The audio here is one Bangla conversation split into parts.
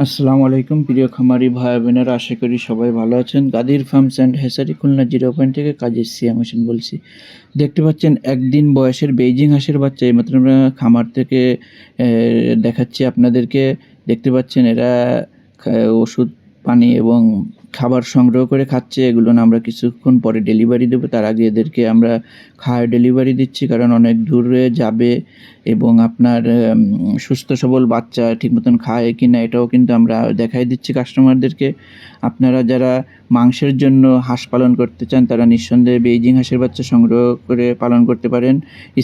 আসসালামু আলাইকুম, প্রিয় খামারি ভাই বোনেরা, আশা করি সবাই ভালো আছেন। গাদির farms and হেসারি Khulna zero point থেকে কাজের সিয়াম হোসেন বলছি। দেখতে পাচ্ছেন, একদিন বয়সের বেইজিং হাঁসের বাচ্চা, এইমাত্র আমরা খামার থেকে দেখাচ্ছি আপনাদেরকে। দেখতে পাচ্ছেন, এরা ওষুধ, পানি এবং খাবার সংগ্রহ করে খাচ্ছে, এগুলো না আমরা কিছুক্ষণ পরে ডেলিভারি দেবো। তার আগে এদেরকে আমরা খাওয়ার ডেলিভারি দিচ্ছি, কারণ অনেক দূরে যাবে এবং আপনার সুস্থ সবল বাচ্চা ঠিক মতন খায় কি না এটাও কিন্তু আমরা দেখাই দিচ্ছি কাস্টমারদেরকে আপনারা যারা মাংসের জন্য হাঁস পালন করতে চান, তারা নিঃসন্দেহে বেইজিং হাঁসের বাচ্চা সংগ্রহ করে পালন করতে পারেন।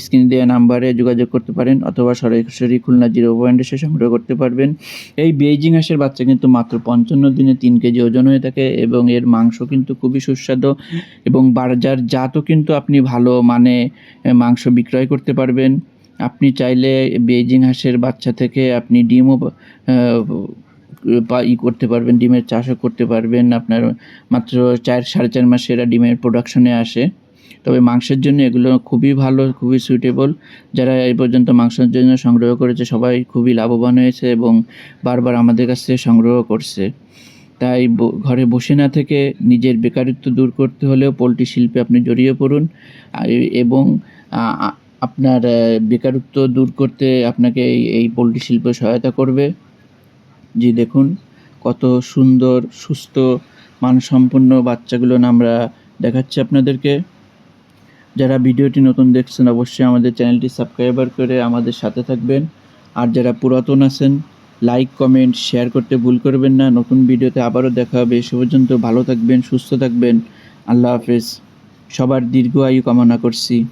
স্ক্রিন দেওয়া নাম্বারে যোগাযোগ করতে পারেন অথবা সরাসরি খুলনা জিরো পয়েন্টে এসে সংগ্রহ করতে পারবেন। এই বেইজিং হাঁসের বাচ্চা কিন্তু মাত্র পঞ্চান্ন দিনে তিন কেজি ওজন হয়ে থাকে। এবং এর মাংস কিন্তু খুবই সুস্বাদু এবং বাজার জাতও কিন্তু আপনি ভালো মানে মাংস বিক্রয় করতে পারবেন। আপনি চাইলে বেজিং হাঁসের বাচ্চা থেকে আপনি ডিমও ই করতে পারবেন, ডিমের চাষও করতে পারবেন। আপনার মাত্র চার, সাড়ে চার মাসে এরা ডিমের প্রোডাকশনে আসে। তবে মাংসের জন্য এগুলো খুবই ভালো, খুবই সুইটেবল যারা এই পর্যন্ত মাংসের জন্য সংগ্রহ করেছে, সবাই খুবই লাভবান হয়েছে এবং বারবার আমাদের কাছ থেকে সংগ্রহ করছে। তাই ঘরে বসে না থেকে নিজের বেকারত্ব দূর করতে হলেও পোলট্রি শিল্পে আপনি জড়িয়ে পড়ুন। এবং আপনার বেকারত্ব দূর করতে আপনাকে এই পোলট্রি শিল্প সহায়তা করবে। জি, দেখুন, কত সুন্দর, সুস্থ, মানসম্পন্ন বাচ্চাগুলো আমরা দেখাচ্ছি আপনাদেরকে। যারা ভিডিওটি নতুন দেখছেন, অবশ্যই আমাদের চ্যানেলটি সাবস্ক্রাইবার করে আমাদের সাথে থাকবেন। আর যারা পুরাতন আছেন লাইক কমেন্ট শেয়ার করতে ভুল করবেন না। নতুন ভিডিওতে আবারও দেখা হবে। সে পর্যন্ত ভালো থাকবেন, সুস্থ থাকবেন। আল্লাহ হাফেজ। সবার দীর্ঘ আয়ু কামনা করছি।